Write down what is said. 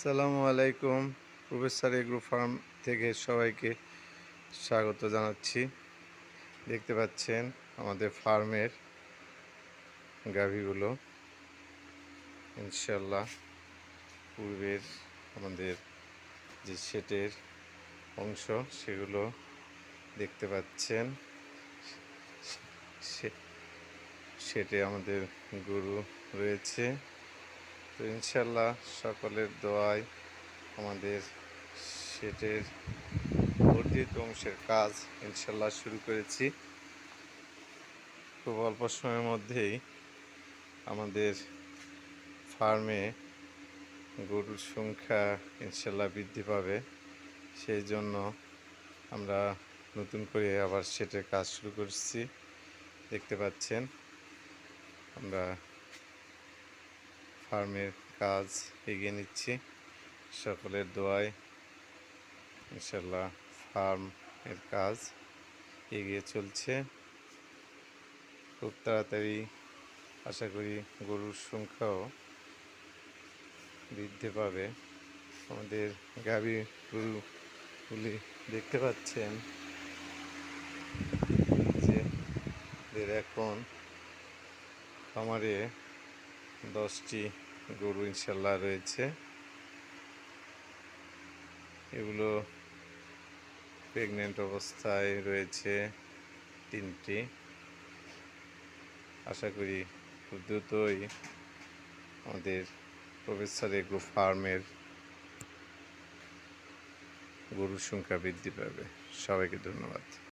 আসসালামু আলাইকুম। Professor agro farm থেকে সবাইকে স্বাগত জানাচ্ছি। দেখতে পাচ্ছেন আমাদের ফার্মের গাভীগুলো। ইনশাল্লাহ পূর্বের আমাদের যে সেটের অংশ, সেগুলো দেখতে পাচ্ছেন। সেটে আমাদের গরু রয়েছে। তো ইনশাল্লাহ সকলের দোয়ায় আমাদের সেটের বর্ধিত অংশের কাজ ইনশাল্লাহ শুরু করেছি। খুব অল্প সময়ের মধ্যেই আমাদের ফার্মে গরুর সংখ্যা ইনশাল্লাহ বৃদ্ধি পাবে। সেই জন্য আমরা নতুন করে আবার সেটের কাজ শুরু করছি। দেখতে পাচ্ছেন, আমরা ফার্মের কাজ এগিয়ে নিচ্ছি। সকলের দোয়ায় ইনশাল্লাহ ফার্ম এর কাজ এগিয়ে চলছে। খুব তাড়াতাড়ি আশা করি গরুর সংখ্যাও বৃদ্ধি পাবে। আমাদের গাভী গরুগুলি দেখতে পাচ্ছেন যে এখন খামারে দশটি গরু ইনশাল্লাহ রয়েছে। এগুলো প্রেগনেন্ট অবস্থায় রয়েছে তিনটি। আশা করি খুব দ্রুতই আমাদের প্রফেসর এগ্রো ফার্মের গরুর সংখ্যা বৃদ্ধি পাবে। সবাইকে ধন্যবাদ।